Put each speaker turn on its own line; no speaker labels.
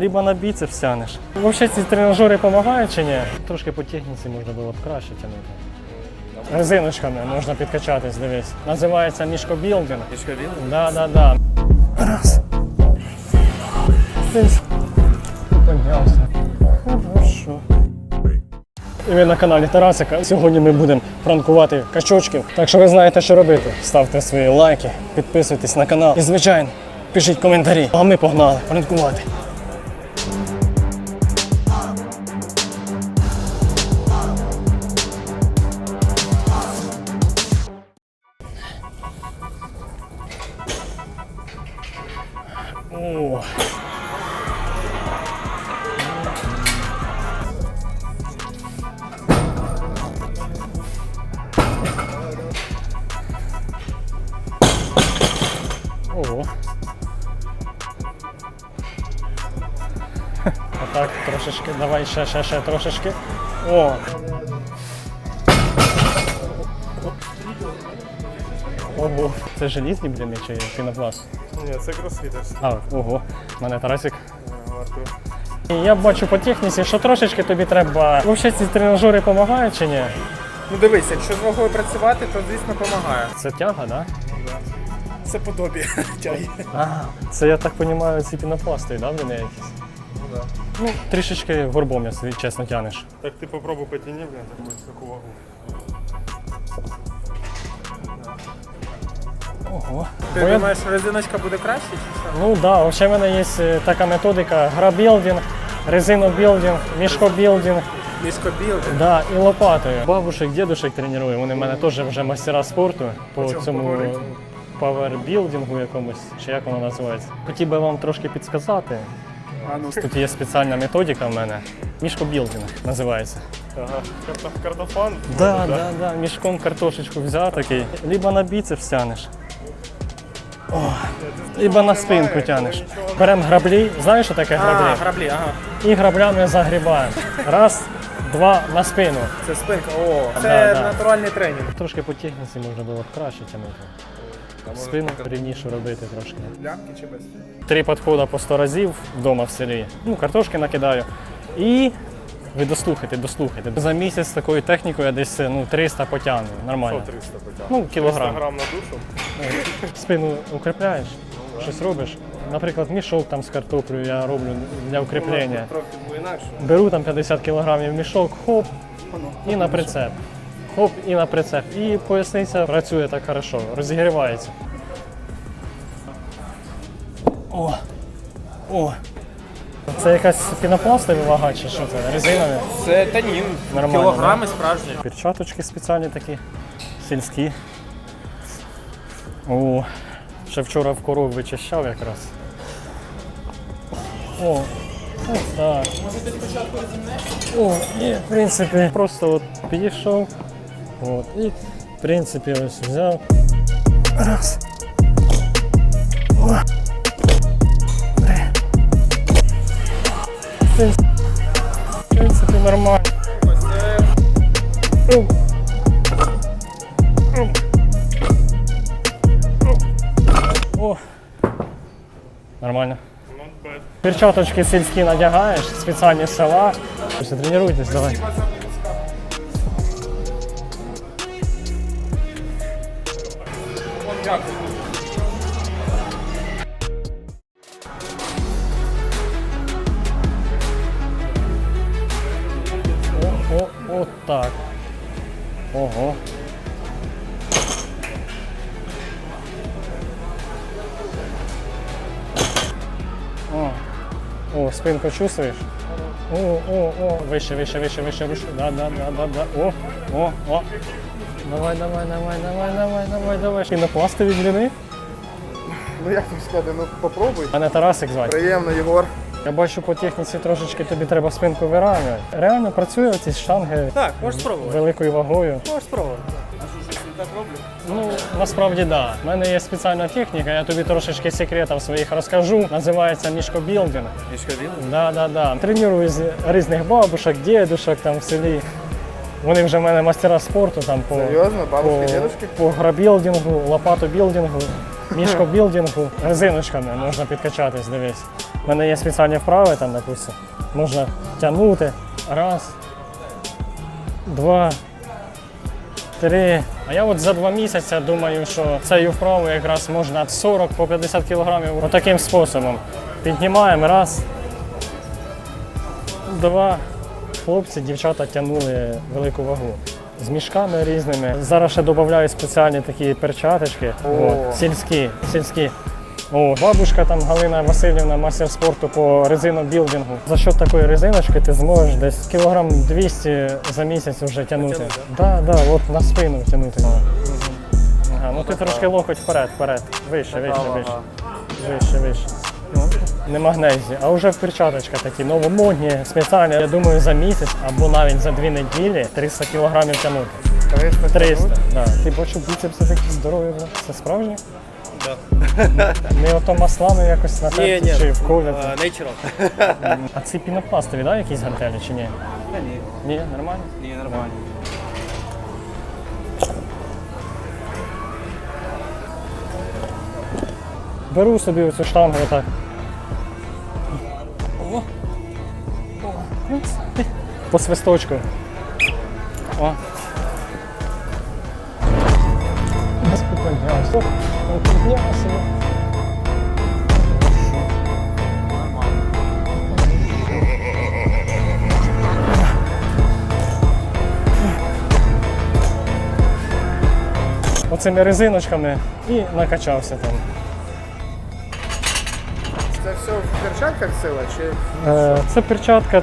Либо на біцепс тянеш. Взагалі ці тренажери допомагають чи ні? Трошки по техніці можна було б краще тягнути. Резиночками можна підкачатись, дивись. Називається мішкобілдинг.
Мішковіл?
Да, да, да. Раз. Поднявся. Хорошо. І ви на каналі Тарасика. Сьогодні ми будемо пранкувати качочків. Так що ви знаєте, що робити. Ставте свої лайки, підписуйтесь на канал. І, звичайно, пишіть коментарі. А ми погнали пранкувати. О. Ого. Отак, трошечки, давай ще, ще, ще трошечки. О! Ого, це желізні бліни чи пінопласт?
Ні, це кросфітерс.
А, ого, в мене Тарасик. Я бачу по техніці, що трошечки тобі треба. Взагалі ці тренажери допомагають чи ні?
Ну дивись, якщо з вагою працювати, то звісно допомагає.
Це тяга, так? Да?
Це подобі тяги.
Ага. Це я так розумію, ці пінопласти, да, вони якісь?
Ну, да.
Ну, трішечки горбом, якщо чесно тянеш.
Так ти попробуй потяни, таку, таку вагу.
Ого.
Ти
Бо я-
думаєш, резиночка буде краще чи що?
Ну так, да, взагалі в мене є е, така методика грабілдинг, резинобілдинг, мішкобілдинг.
Мішкобіл.
Да, і лопатою. Бабушек, дідушек треную. Вони в мене теж вже мастера спорту по
По
цьому
поговорити?
павербілдингу якомусь, чи як воно називається. Хотів би вам трошки підсказати.
А ну
Тут є спеціальна методика в мене. Мішкобілдинг називається.
ага. Картофан?
Да, да, да, мішком картошечку взяв такий. Либо на біцепс тянеш. О, либо на спинку тянеш. Беремо граблі. Знаєш, що таке
А,
граблі?
граблі, ага.
І граблями загрібаємо. Раз, два на спину.
Це спинка. О,
Да,
це
да.
натуральний тренінг.
Трошки по техніці можна було б краще тягнути. Спину рівніше робити трошки.
Лямки чи без?
Три підходи по 100 разів вдома в селі. Ну, картошки накидаю. І ви дослухайте, дослухайте. За місяць з такою технікою я десь ну, 300 потягну. Нормально.
300 потяг.
Ну, кілограм.
грам на душу.
Спину укріпляєш, щось робиш. Наприклад, мішок там з картоплею я роблю для укріплення.
Інакше.
Беру там 50 кілограмів мішок, хоп, і на прицеп. Хоп, і на прицеп. І поясниця працює так хорошо, розігрівається. О! О! Це якась пінопластова вага чи що це? Резинові?
Це танін.
Нормально,
Кілограми справжні.
Перчаточки спеціальні такі, сільські. О, ще вчора в коров вичищав якраз. О, ось так. О, і в принципі, просто от підійшов. От, і в принципі ось взяв. Раз. Два. В нормально. О, нормально. Перчаточки сільські надягаєш, спеціальні з села. Тренуйтесь, давай. Так. Ого. О, о, спинку чувствуєш? О, о, о, вище, вище, вище, вище, вище. Да, да, да, да, да. О, о, о. Давай, давай, давай, давай, давай, давай, давай. Пінопластові бліни.
Ну як тобі сказати, ну попробуй.
Мене Тарасик звати.
Приємно, Єгор.
Я бачу по техніці трошечки тобі треба спинку вирівнювати. Реально працює ці штанги
Так, можеш спробувати.
великою вагою.
Можеш спробувати. А що щось не так роблю?
Ну, насправді так. Да. У мене є спеціальна техніка, я тобі трошечки секретів своїх розкажу. Називається мішкобілдинг.
Мішковіл?
Да, да, да. Треную з різних бабушек, дідушок там в селі. Вони вже в мене мастера спорту там по,
Серйозно? Бабушки,
по,
дідушки?
по грабілдингу, лопатобілдингу, мішкобілдингу, резиночками можна підкачатись, дивись. У мене є спеціальні вправи, там, допустим, можна тягнути. Раз, два, три. А я от за два місяці думаю, що цією вправою якраз можна від 40 по 50 кілограмів отаким способом. Піднімаємо раз, два. Хлопці, дівчата тягнули велику вагу. З мішками різними. Зараз ще додають спеціальні такі перчаточки.
О.
От, сільські, сільські. О, бабушка там Галина Васильівна, мастер спорту по резинобілдингу. За що такої резиночки ти зможеш десь кілограм 200 за місяць вже тягнути. Так, да, да, от на спину тягнути. Ага, ну ти трошки локоть вперед, вперед. Вище, вище, вище. Вище, вище. Ну, не магнезії, а вже в перчаточка такі новомодні, спеціальні. Я думаю, за місяць або навіть за дві неділі 300 кілограмів тягнути.
300.
300, да. Ти бачу, біцепси такі здорові, бля. Це справжні?
Да.
Не ото маслами якось на
Ні, ні.
чи вколяти.
Natural.
А ці пінопластові, да, якісь гантелі чи ні?
Та ні.
Ні, нормально?
Ні, нормально.
Беру собі оцю штангу отак. О. О. По свисточку. О. Піднявся. Піднявся. Оцими резиночками і накачався там.
Це все в перчатках сила чи
Е, Це перчатка